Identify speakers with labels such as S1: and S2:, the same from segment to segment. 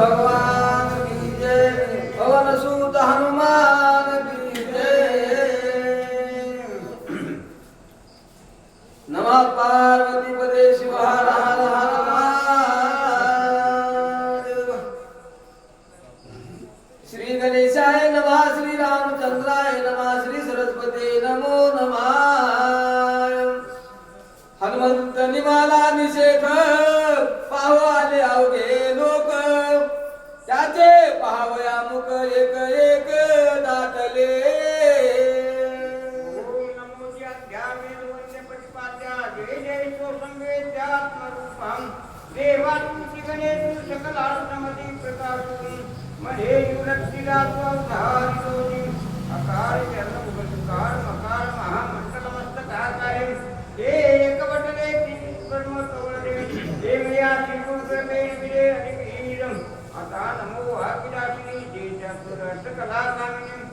S1: भगवान की जय सुत हनुमान की जय। नमः पार्वती पदे श्री गणेशाय नमः श्री नमः श्री सरस्वती नमो नमः। हनुमंत निमाला निषेध पाहू आले अवघे। लोक मुख एक एक दाटले.
S2: ओम नमो ध्यावेदवन्यपतिपाद्या जय जय गणेषु सकलार्थमति प्रकाशुं महे युरक्तिरात्मधारितोति अकार चरणमुखसुकार मकार महामण्डलमस्तकाकारे हे एकवटने कर्म कवळे हे मया श्रीगुरुदेवे विरे अनिमीरम् आता नमो वाकिदाशिनी जय चतुरष्टकलाकामिनीं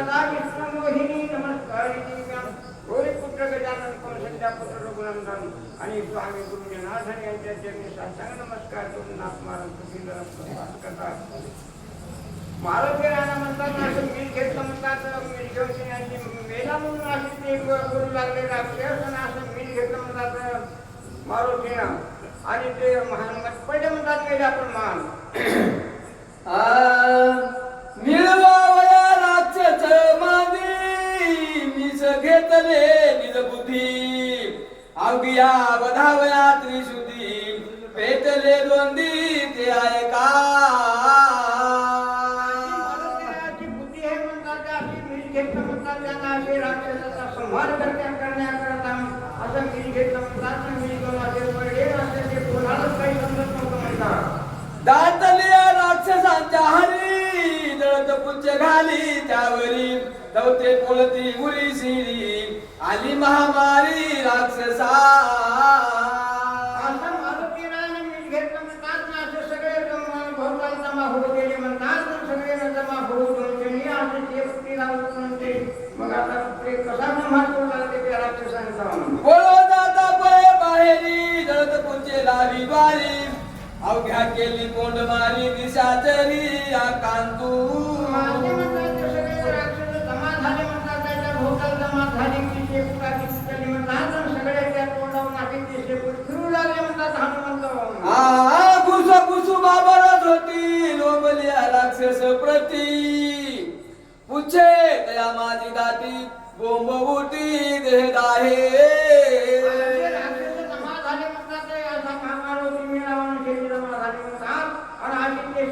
S2: जय शारदा विष्णुमोहिनी नमस्कारिणी गौरीपुत्र गजानन कौशल्या पुत्र रघुनंदन आणि स्वामी गुरु जनार्दन यांच्या चरणी साष्टांग नमस्कार करून नाथमारन सुखींद्र करतात महाराज राणा म्हणतात असं मीठ घेतलं म्हणतात मीठ घेऊन ते मेला म्हणून असे ते करू लागले राक्षस आणि असं मीठ घेतलं म्हणतात मारुतीनं आणि ते महान पहिले म्हणतात मेला पण महान.
S1: मिळवावया घेतले निज बुद्धी. अवघिया बधावया त्रिशुद्धी. पेटले दोंदी ते
S2: आहे अशी मीठ घेतलं संहार करण्याकरता. असं मीठ घेऊन असे पडले असे ते कोणालाच काही समजत नव्हतं म्हणतात.
S1: दातले राक्षसांच्या हरी जळत पुच्छ घाली त्यावरी दवते पोलती उरी शिरी आली महामारी राक्षसा. अवघ्या केली कोंड मारी दिशाचरी आकांतू
S2: माझे म्हणतात ते सगळे राक्षस जमा झाले म्हणतात त्याच्या भोवताल जमा झाले की ते पुटली म्हणतात आणि सगळे त्या तोंडावर नाके ते फिरू लागले म्हणतात हनुमंत
S1: घुस घुसू होती लोबल्या राक्षस प्रती. पुछे माझी बोंब देह दाहे
S2: राक्षस आणि ते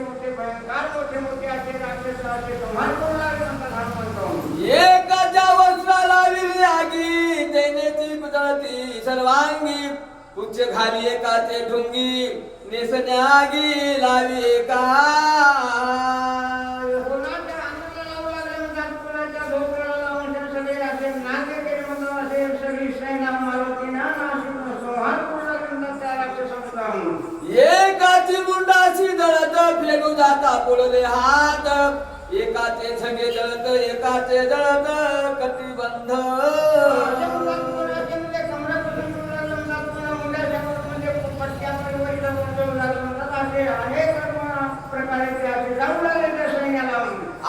S2: मोठे भयंकर मोठे मोठे असे राक्षस असे अशी संहार करू लागले म्हणतात त्या राक्षसांचा.
S1: एकाची फेडू जाता पुढले हात. एकाचे छगे जळत एकाचे जळत कटिबंध
S2: असे म्हणतात, कोणाचे म्हणजे कमरापासून करू लागले म्हणतात, कोणा मुंड्याच्या वर म्हणजे पटक्यामध्ये वैरण उडवू लागले म्हणतात, असे अनेक प्रकारे ते असे जाऊ लागले त्या सैन्याला.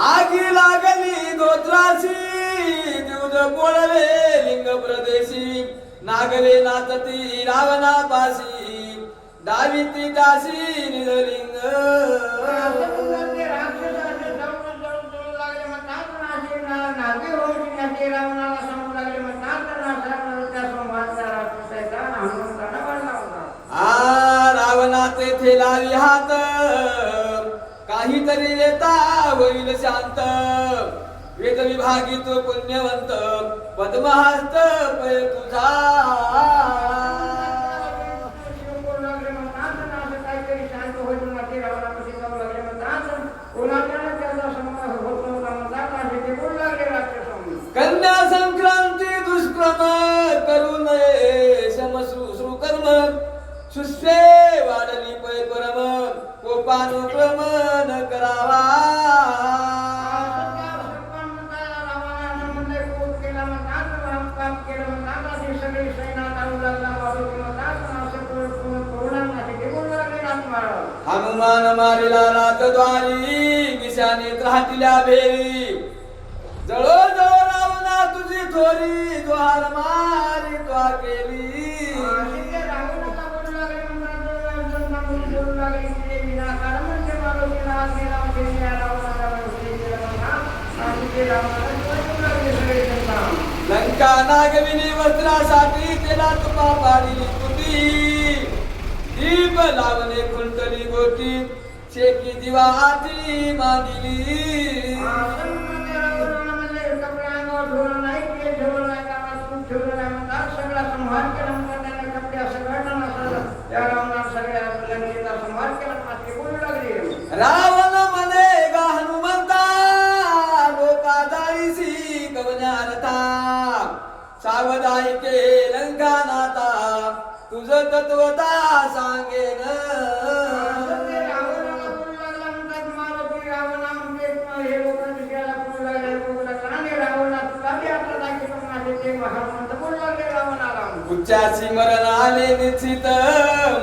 S1: आगी लागली गोत्राशी दूध पोळले लिंग प्रदेशी नागवे नाचती रावणापाशी दाविती दासी निजलिंग
S2: असे म्हणतात, ते राक्षस असे जळून जळून जळू लागले म्हणतात, आणि असे ना- नागे रुद्राशी दिवज लिंग प्रदेशी. नागरे नाचती रावणा पाशी डाविती
S1: दासी रावणा तेथे थेला हात. काहीतरी येता होईल शांत. वेद विभागी तो पुण्यवंत पद्महस्त पय तुझा
S2: शांत त्याचा
S1: कन्या संक्रांती दुष्क्रम करू नये समसुकर्म सुस्वे वाढली पै परम कोपानुक्रम. हनुमान मारिला रातद्वारी मिशाने राहतील्या भेरी जळो जळो रावणा तुझी थोरी द्वार मारी द्वार केली. लंका नागविनी वस्त्रासाठी त्याला तुपा पाडली तुटी दीप लावणे कुंटली गोटी शेकी दिवा आती मागिली तत्वता सांगेन. उच्चासी मरण आले निश्चित.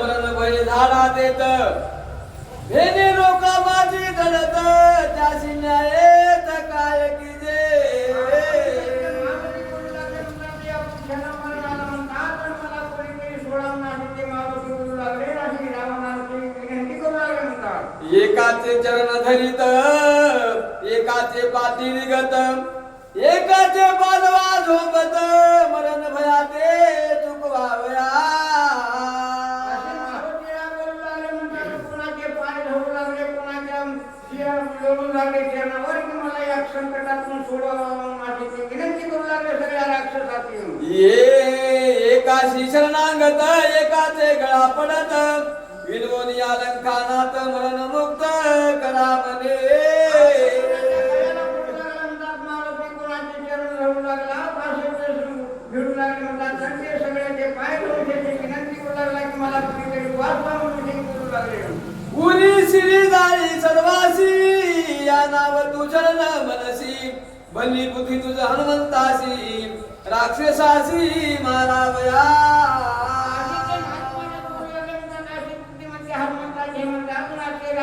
S1: मरण भय झाडा देत. हे लोक माझी घडत त्याशी न्याय काय की एकाचे चरण धरित एकाचे पाठी निगत एकाचे बालवा झोपत मरण भयाते चुकवावया
S2: असे मारुतीला बोलू लागले लागले, कोणाच्या शिरा लोळू लागले चरणावर, की मला या संकटातून सोडवा माझी ते विनंती करू लागले सगळ्या
S1: एकाशी शरणांगत एकाचे गळा पडत विनवनी अलंकानात मरण मुक्त करा म्हणे पुरी श्री जाळी सर्वासी या नाव तू चरण मनसी. बनी बुद्धी तुझ हनुमंतासी राक्षसासी मारावया.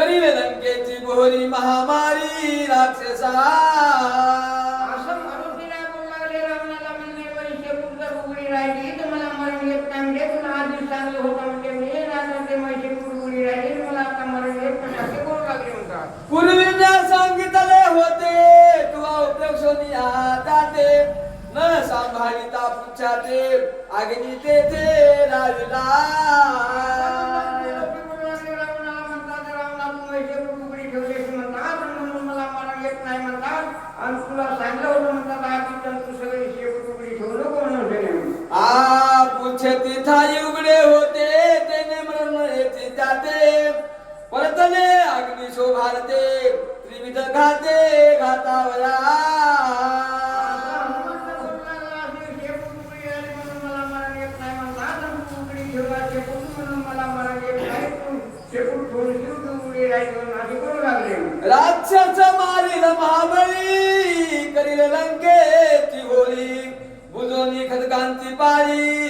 S1: करील लंकेची बोहरी महामारी राक्षसा.
S2: असं मारुतीला बोलू लागले रावणाला म्हणले वैश्य पुत्र उघडी राहिली तर मला मरण येत नाही म्हणजे तुला आधी चांगलं होतं म्हणजे मी ते मैशी उघडी राहिली मला आता मरण येत नाही. असे बोलू लागले म्हणतात.
S1: पूर्वी म्या सांगितले होते तुवा उपलक्षणी जाते न सांभाळिता पुच्छाते अग्नी तेथे राहिला
S2: लोकी बोलू लागले रावणाला म्हणतात रावणा तू मैशी उघडी ठेवलीस म्हणतात म्हणून मला मरण येत नाही म्हणतात आणि तुला सांगितलं होतं म्हणतात आधी तर तू सगळी शेपूट उघडी ठेवू नको म्हणून त्याने.
S1: आ पुच्छ तिथाई उघडे होते तेने मरण येथे जाते परतले अग्नी शोभारते त्रिविध घाते घातावया राक्षस मारील महाबळी करील लंकेची होली बुजोनी खदकांची पाळी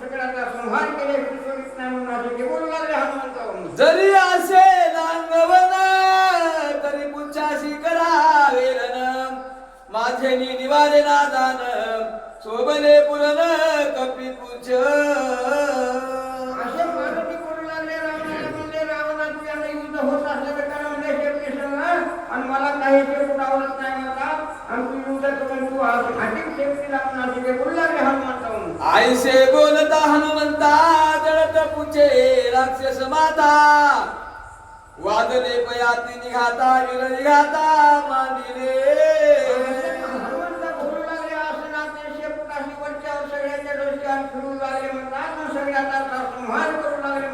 S1: जरी असे तरी पुच्छाशी करावे माझे निवारे ना दान पुरण कपी पुछ
S2: असे मारुती बोलू लागले रावणाला युद्ध होत असल्याचं कारण
S1: आणि मला काही शेवटावलंच नाही म्हणतात आणि तू युद्ध करून तू आधी शेवटी
S2: रावणाची बोलू लागले. असं बोलता ते जळत पुचे राक्षस माता. वादले पयाती निघाता मग निघाता मानिले करू लागले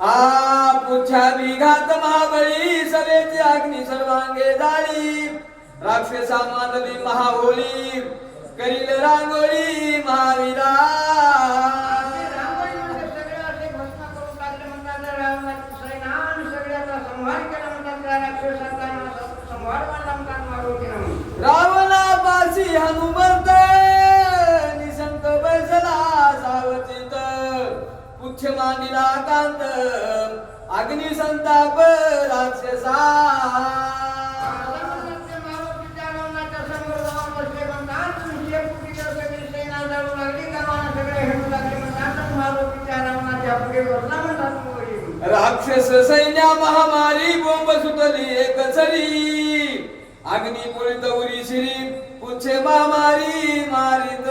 S1: आ पुछा विघात महाबळी सवेची अग्नी सर्वांगे जाळी. राक्षसा मानली महाबोली. करील रांगोळी महावीरा
S2: मारुतीनं.
S1: रावणापाशी हनुमंत निशंक बैसला सावचित पुच्छ मांडिला कांत अग्नि संताप राक्षसा
S2: आता म्हणतात ते मारुतीच्या रावणाच्या समोर जाऊन बसले म्हणतात, शेपूटीच्या सगळी सेना जाऊ लागली, गव्हाणं सगळे हिंडू लागले म्हणतात, आणि मारुतीच्या रावणाच्या पुढे बसला म्हणतात मोरी.
S1: राक्षस सैन्या महामारी बोंब सुटली एक सरी अग्नी पुळीत उरी शिरी पुच्छे महामारी मारित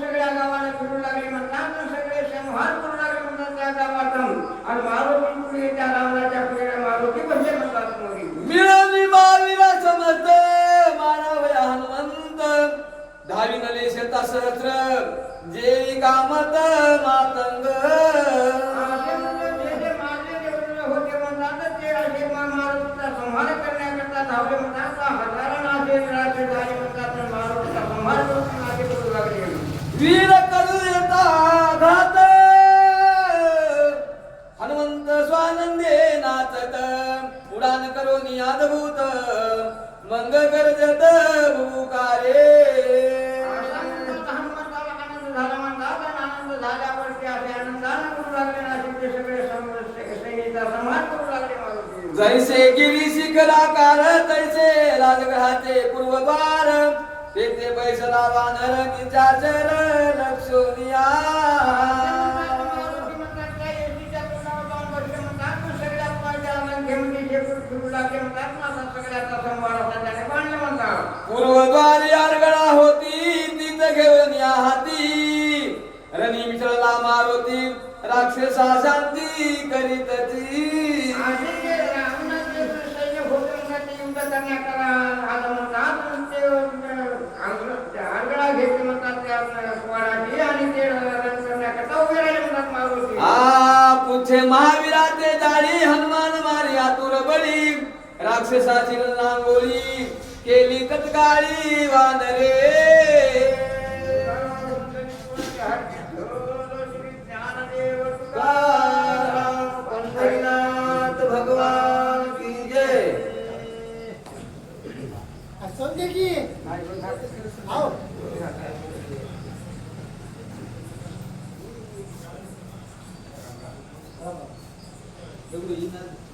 S2: सगळ्या गावाला फिरू लागले म्हणतात, आणि सगळे संहार करू लागले म्हणतात त्या गावातून. आणि मारुती पुढे त्या रावणाच्या पुढे मारुती बसले म्हणतात मोरी.
S1: मिळाली मावीरा समर्थ मानवया हनुमंत धावी नले शता सहस्र कामत मातंग.
S2: संहार करण्याकरता धावले म्हणतात, म्हणतात, मारुतीचा संहार करून करू लागले.
S1: वीर करू येता हनुमंत स्वानंदे नाचत. उडान करून मंग गरजत भूकारे
S2: असा म्हणतात, हनुमंताला आनंद झाला म्हणतात, आणि आनंद झाल्यावरती असे आनंदाने करू लागले ना, असे ते सगळे सम- सैनिकाचा संहार करू लागले मारुती.
S1: जैसे गिरी शिखराकार तैसे राजग्रहाचे पूर्वद्वार। तेथे बैसला वानर निचाचर लक्षोनिया
S2: मारुती म्हणतात, घेऊन
S1: पूर्वद्वारी होती तिथं घेऊन या हाती। रणी मिसळला मारुती राक्षसा शांती
S2: रावणाचे सैन्य ते युद्ध करण्याकरता आलं म्हणतात, आणि ते अंग- ते आरगळा घेतली म्हणतात त्या स्वाराची, आणि ते रण करण्याकरता उभे राहिले म्हणतात मारुती.
S1: आ पुछे महावीराचे जाळी हनुमान मारी आतुर बळी राक्षसाची नांगोळी केली तत्काळी वानरे
S3: समजे की आओ
S1: एवढं येणार